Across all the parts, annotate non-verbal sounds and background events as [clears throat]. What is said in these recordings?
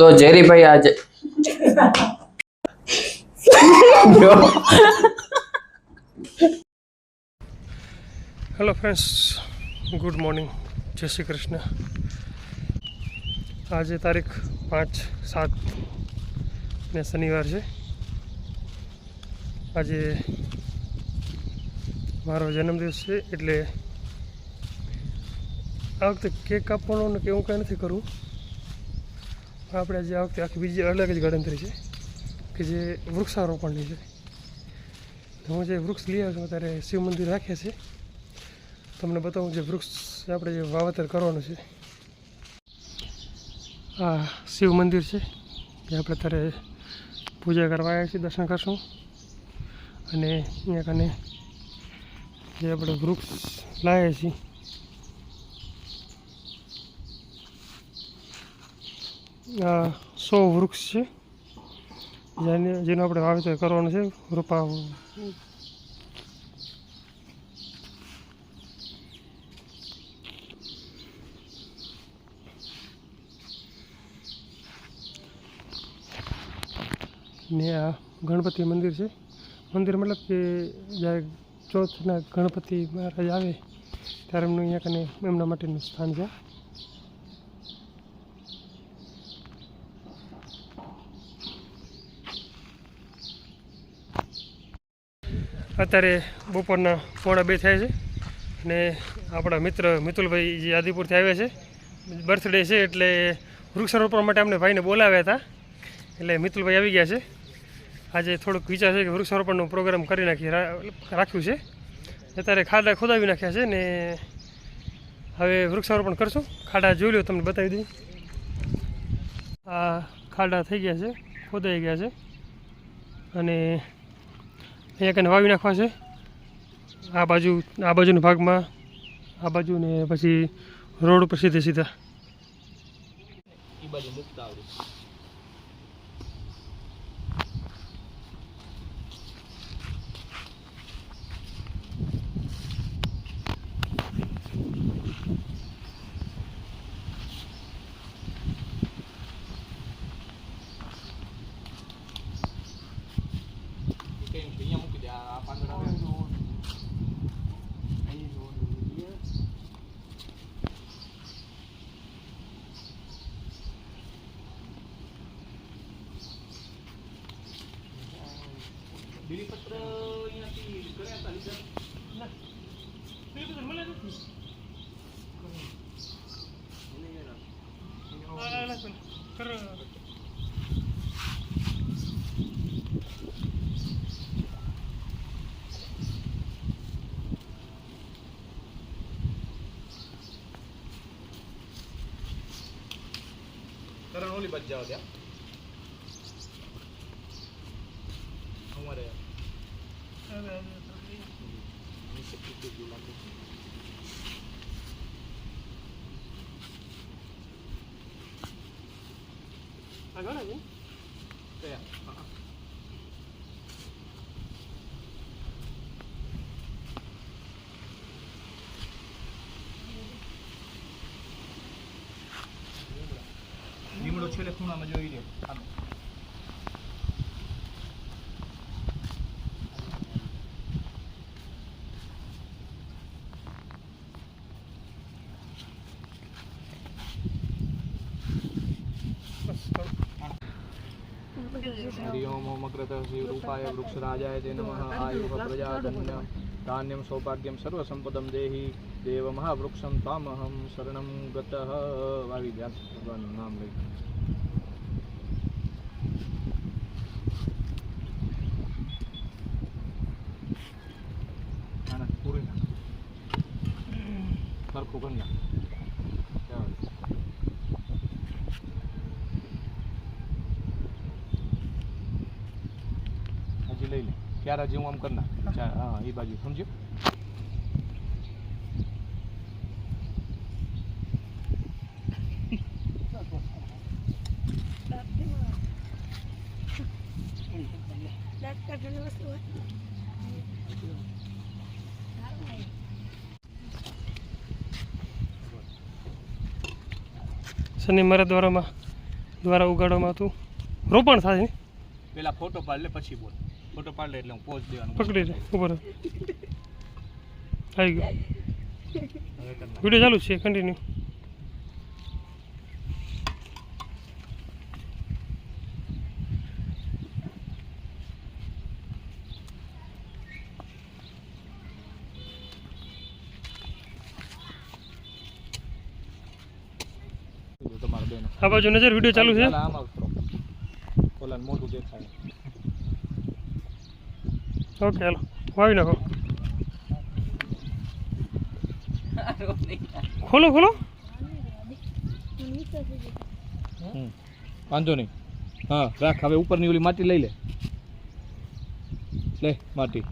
તો ઝેરીભાઈ આજે hello friends good morning જય શ્રી કૃષ્ણ. આજે તારીખ પાંચ સાત ને શનિવાર છે. આજે મારો જન્મદિવસ છે, એટલે આ વખતે કેક કાપવાનો ને કે એવું કંઈ નથી કરવું આપણે આજે આ વખતે આખી બીજી અલગ જ ગણતરી છે, કે જે વૃક્ષારોપણની છે. હું જે વૃક્ષ લઈ આવ્યો છું, અત્યારે શિવ મંદિર રાખ્યા છે. તમને બતાવું જે વૃક્ષ આપણે જે વાવેતર કરવાનું છે. આ શિવ મંદિર છે, જે આપણે અત્યારે પૂજા કરવા આવ્યા છીએ, દર્શન કરશું. અને અહીંયા કને જે આપણે વૃક્ષ લાવ્યા છીએ આ સો વૃક્ષ છે. જેને, જેનું આપણે વાવેતર કરવાનું છે, રોપા ને આ ગણપતિ મંદિર છે. મંદિર મતલબ કે જ્યારે ચોથના ગણપતિ મહારાજ આવે, ત્યારે એમનું અહીંયા કને એમના માટેનું સ્થાન છે. અત્યારે બપોરના પોણા બે થાય છે અને આપણા મિત્ર મિતુલભાઈ જે આદિપુરથી આવ્યા છે. બર્થડે છે એટલે વૃક્ષારોપણ માટે અમને ભાઈને બોલાવ્યા હતા. એટલે મિતુલભાઈ આવી ગયા છે. આજે થોડુંક વિચાર છે કે વૃક્ષારોપણનો પ્રોગ્રામ કરી નાખી રાખ્યું છે. અત્યારે ખાડા ખોદાવી નાખ્યા છે ને હવે વૃક્ષારોપણ કરશું. ખાડા જોઈ લો, તમને બતાવી દઈ આ ખાડા થઈ ગયા છે, ખોદાઈ ગયા છે. અને અહીંયા કને વાવી નાખવા છે. આ બાજુ, આ બાજુના ભાગમાં, આ બાજુ ને પછી રોડ ઉપર સીધે સીધા. કરણ ઓલી બચ જાઓ ત્યાં. અમારે કયા હા. લીમડો છેલ્લે ખૂણામાં જોઈ લે અગ્રત શિવરૂપાય વૃક્ષરાજાય તે નમઃ. આયુઃ પ્રજાધન્ય ધાન્યમ સૌભાગ્યમ સર્વસંપદમ દેહી દેવ મહાવૃક્ષમ તામહમ શરણમ ગત. વાવી ભગવાનનું નામ લઈ ના, ના, પૂરી ના. કરી નાખ. હજી લઈ લે ક્યારે હજી હું આમ કરી નાખ હા એ બાજુ સમજ્યો શનિ મહારાજ દ્વારામાં દ્વારા ઉગાડવામાં હતું રોપણ થાય ને? પેલા ફોટો પાડ લે પછી બોલ. ફોટો પાડ લે એટલે હું પોઝ દેવાનું. પકડી લે ઉપર આવી ગયો. વીડિયો ચાલુ છે કન્ટિન્યુ તમારા બેનો આ બાજુ નજર વીડિયો ચાલુ છે? દેખાય. ઓકે હાલો. વાવી નાખો. ખોલો ખોલો. વાંધો નહીં. હા રાખ હવે ઉપરની ઓલી માટી લઈ લે. લે માટી.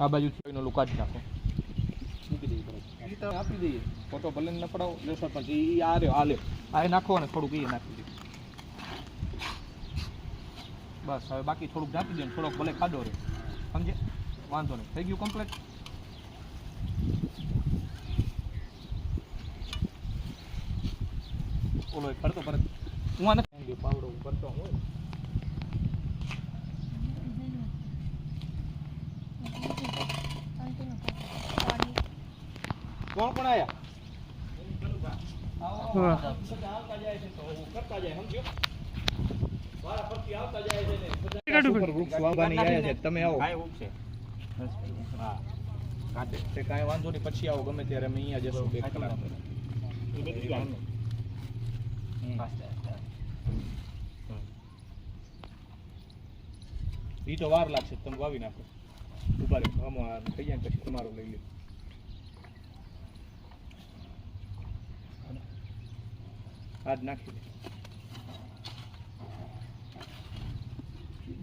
આ બાજુ કાઢી નાખો. મૂકી દઈએ બરાબર. ઈ તો આપી દઈએ. ફોટો ભલે ન પડાવો લે સરપંચ ઈ આ રહ્યો, આ લે આ એ નાખો અને થોડુંક એ નાખી દે. બસ, હવે બાકી થોડુંક ઢાંકી દે ને થોડોક ભલે ખાડો રહે. સમજે વાંધો નહીં. થઈ ગયું કમ્પ્લીટ ઓલો એક ફરતો ફરત હું આ નથી પાવડો કરતો હોય કોણ કોણ આયા વાહ કરતા જાય સમજ્યો વારા ફરતી આવતા જાય છે ને કાઢું સુપર વૃક્ષ વાવવાની આયા? છે. તમે આવો. હા તે કાંઈ વાંધો નહીં. પછી આવો. ગમે ત્યારે અમે અહીંયા જશું બે કલાક ઈ તો વાર લાગશે. તમે વાવી નાખો. ઊભા રહો. આમાં થઈ જાય પછી તમારું લઈ લ્યો. આજ નાખી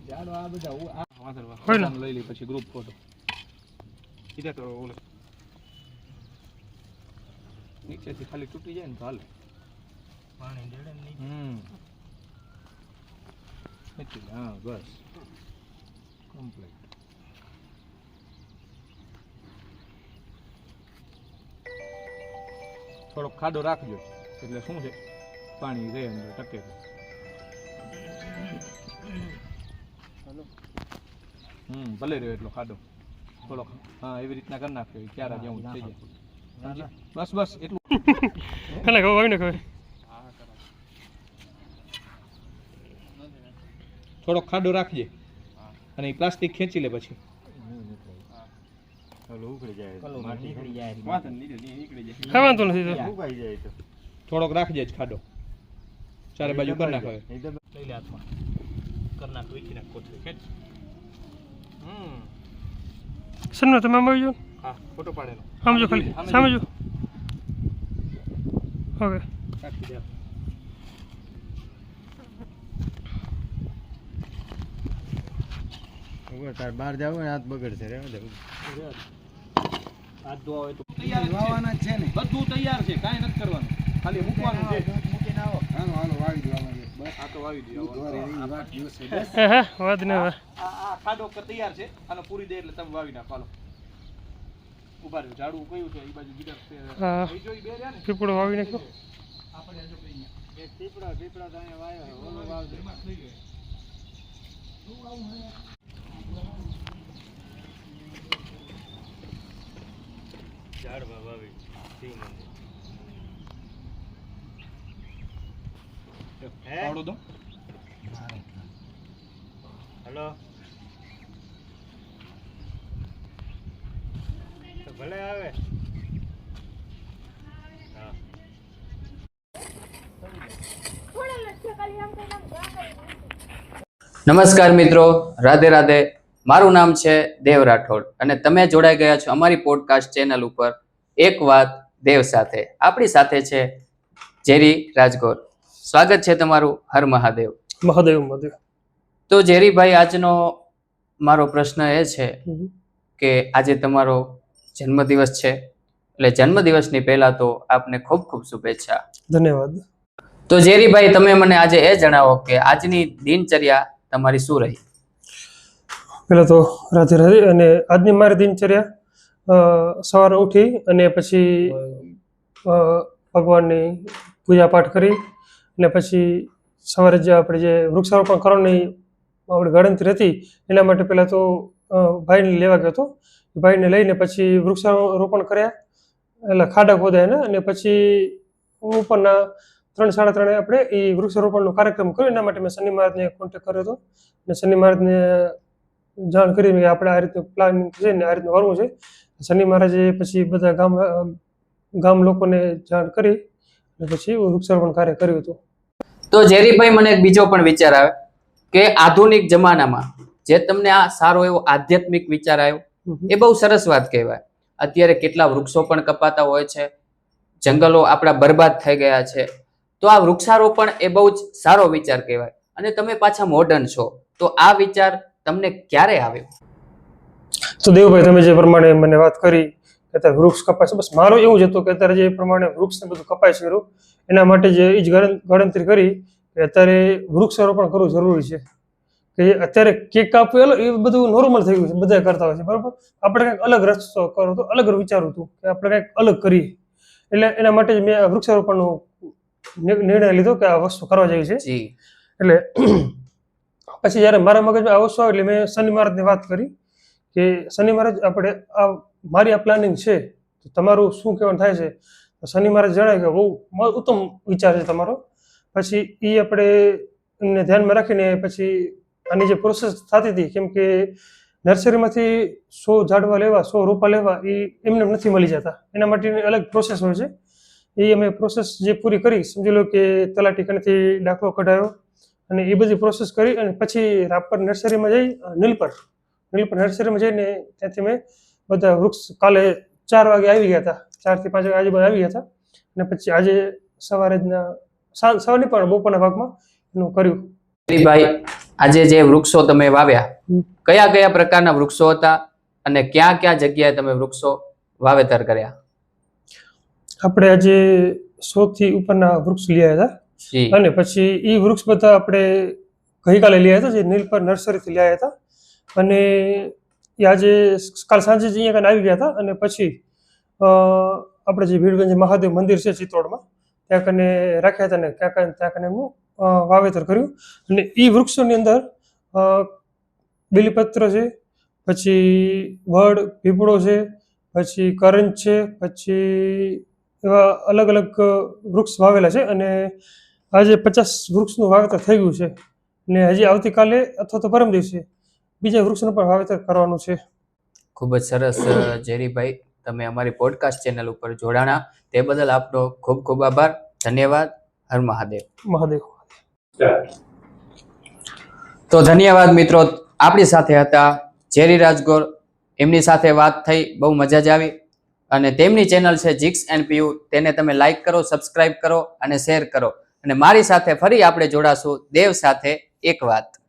જાડો આ બધા હું આ વાંધો હોય ને. લઈ લે પછી ગ્રુપ ફોટો કીધા તો ઓલે. નીચેથી ખાલી તૂટી જાય ને તો હાલે. હમ. નીચે હા બસ. કમ્પ્લીટ થોડોક ખાડો રાખજો એટલે શું છે? પાણી રહે અંદર ટકે હમ ભલે રહ્યો એટલો ખાડો. થોડોક હા એવી રીતના કરી નાખ્યો ક્યારે જેવું થઈ જાય. બસ બસ એટલું. ખાવ વાવી નાખો થોડોક ખાડો રાખજે અને એ પ્લાસ્ટિક ખેંચી લે પછી. થોડોક રાખજે જ ખાડો. ચારે બાજુ કરી નાખો. લઈ લે હાથમાં. કરી નાખો વીખી નાખ કોથળી ખેંચ. હમ. સન્નો તમે આમ આવી હા ફોટો પાડેલો. આમ જો ખાલી સામે જો. ઓકે. રાખી દે. બહાર જાવ હાથ બગડશે રે હાથ ધોવા હોય તો. તૈયાર જ છે. બધું તૈયાર છે કાંઈ નથી કરવાનું. ખાલી મૂકવાનું છે. તૈયાર છે. આનો પૂરી દે એટલે તમે વાવી નાખો. હાલો. ઊભા રહ્યો. ઝાડું કયું છે? એ બાજુ ગીટર પીપળો વાવી નાખ્યો આપણે હજુ કઈ પીપળા પીપળા તો અહીંયા વાવ્યા ઓલો વાવજો. એમાં વાવી. ગયો. પાવડો દો. હલો. તો ભલે આવે. નમસ્કાર મિત્રો રાધે રાધે. મારું નામ છે દેવ રાઠોડ અને તમે જોડાઈ ગયા છો અમારી પોડકાસ્ટ ચેનલ ઉપર એક વાત દેવ સાથે. આપણી સાથે છે જેરી રાજગોર. સ્વાગત છે તમારું હર મહાદેવ. મહાદેવ મહાદેવ. તો જેરીભાઈ આજનો મારો પ્રશ્ન એ છે કે આજે તમારો જન્મદિવસ છે. એટલે જન્મદિવસની પહેલા તો આપને ખૂબ ખૂબ શુભેચ્છા. ધન્યવાદ. તો જેરીભાઈ તમે મને આજે એ જણાવો કે આજની દિનચર્યા તમારી શું રહી? પહેલાં તો રાધે રાધે અને આજની મારી દિનચર્યા સવારે ઉઠી અને પછી ભગવાનની પૂજા પાઠ કરી અને પછી સવારે જે આપણે જે વૃક્ષારોપણ કરવાની આપણે ગણતરી હતી એના માટે પહેલાં તો ભાઈને લેવા ગયો હતો. ભાઈને લઈને પછી વૃક્ષારોપણ કર્યા. એટલે ખાડા ખોદાયા અને પછી ઉપરના ત્રણ, સાડા ત્રણે આપણે એ વૃક્ષારોપણનો કાર્યક્રમ કર્યો. એના માટે મેં શનિ મહારાજને કોન્ટેક્ટ કર્યો હતો. અને શનિ મહારાજને જાણ કરી કે આપણે આ રીતનું પ્લાનિંગ છે ને આ રીતનું કરવું છે. શનિ મહારાજે પછી બધા ગામ ગામ લોકોને જાણ કરી અને પછી વૃક્ષારોપણ કાર્ય કર્યું હતું. તો ઝેરીભાઈ મને એક બીજો પણ વિચાર આવે કે આધુનિક જમાનામાં જે તમને આ સારો એવો આધ્યાત્મિક વિચાર આવ્યો, એ બહુ સરસ વાત કહેવાય. અત્યારે કેટલા વૃક્ષો પણ કપાતા હોય છે, જંગલો આપણા બરબાદ થઈ ગયા છે. તો આ વૃક્ષારોપણ એ બહુ જ સારો વિચાર કહેવાય. અને તમે પાછા મોડર્ન છો, તો આ વિચાર તમને ક્યારે આવ્યો? તો દેવભાઈ, તમે જે પ્રમાણે મને વાત કરી અત્યારે વૃક્ષ કપાય છે, બસ મારું એવું જ હતું કે અત્યારે જે પ્રમાણે વૃક્ષને બધું કપાય છે એના માટે જે એ જ ગણ- ગણતરી કરી કે અત્યારે વૃક્ષારોપણ કરવું જરૂરી છે. કે અત્યારે કેક કાપવું એલો- એ બધું નોર્મલ થઈ ગયું છે બધા કરતા હોય છે બરાબર? આપણે કંઈક અલગ રસ્તો કરો તો અલગ વિચારું હતું કે આપણે કંઈક અલગ કરીએ. એટલે એના માટે જ મેં આ વૃક્ષારોપણનો નિર્ણય લીધો કે આ વસ્તુ કરવા જેવી છે. એટલે [clears throat] પછી જ્યારે મારા મગજમાં આ વસ્તુ આવી એટલે મેં શનિ મહારાજની વાત કરી કે શનિ મહારાજ આપણે આ મારી આ પ્લાનિંગ છે તો તમારું શું કહેવાનું થાય છે? શનિ મહારાજ જણાય કે બહુ ઉત્તમ વિચાર છે તમારો. પછી એ આપણે એમને ધ્યાનમાં રાખીને પછી આની જે પ્રોસેસ થતી હતી, કેમ કે નર્સરીમાંથી સો ઝાડવા લેવા, સો રોપા લેવા એ એમને નથી મળી જતા. એના માટેની અલગ પ્રોસેસ હોય છે. એ અમે પ્રોસેસ જે પૂરી કરી, સમજી લો કે તલાટી કણથી દાખલો કઢાયો અને એ બધી પ્રોસેસ કરી અને પછી રાપર નર્સરીમાં જઈ નીલપર. નીલપર નર્સરીમાં જઈને ત્યાંથી મેં બધા વૃક્ષ કાલે ચાર વાગે આવી ગયા હતા. ચારથી પાંચ વાગે આજુબાજુ આવી હતા. અને પછી આજે સવારે જ સવારની પણ બપોરના ભાગમાં એનું કર્યું. ભાઈ આજે જે વૃક્ષો તમે વાવ્યા કયા કયા પ્રકારના વૃક્ષો હતા અને ક્યાં ક્યાં જગ્યાએ તમે વૃક્ષો વાવેતર કર્યા? આપણે આજે સૌથી ઉપરના વૃક્ષ લઈ આવ્યા હતા અને પછી એ વૃક્ષ બધા આપણે ગઈકાલે લઈ આવ્યા હતા જે નીલપર નર્સરીથી લઈ આવ્યા હતા. અને એ આજે કાલ સાંજે જ અહીંયા આવી ગયા હતા અને પછી આપણે જે ભીડગંજ મહાદેવ મંદિર છે ચિત્તોડમાં ત્યાં કને રાખ્યા હતા ને ત્યાં ત્યાં કને એમનું વાવેતર કર્યું. અને એ વૃક્ષોની અંદર અ, છે પછી વડ પીપળો છે પછી કરંજ છે પછી એવા અલગ અલગ વૃક્ષ વાવેલા છે. અને આજે પચાસ વૃક્ષનું વાવેતર થઈ ગયું છે. ને હજી આવતીકાલે અથવા તો પરમ દિવસે બીજા વૃક્ષનું પણ વાવેતર કરવાનું છે. ખૂબ જ સરસ અ, ઝેરીભાઈ. તમે અમારી પોડકાસ્ટ ચેનલ ઉપર જોડાણા. તે બદલ આપનો ખૂબ ખૂબ આભાર. ધન્યવાદ. હર મહાદેવ. મહાદેવ. તો ધન્યવાદ મિત્રો. આપણી સાથે હતા જેરી રાજગોર. એમની સાથે વાત થઈ બહુ મજા જ આવી. અને તેમની ચેનલ છે જીક્સ એન્ડ પીયુ. તેને તમે લાઈક કરો સબસ્ક્રાઇબ કરો અને શેર કરો. અને મારી સાથે ફરી આપણે જોડાશું. દેવ સાથે એક વાત.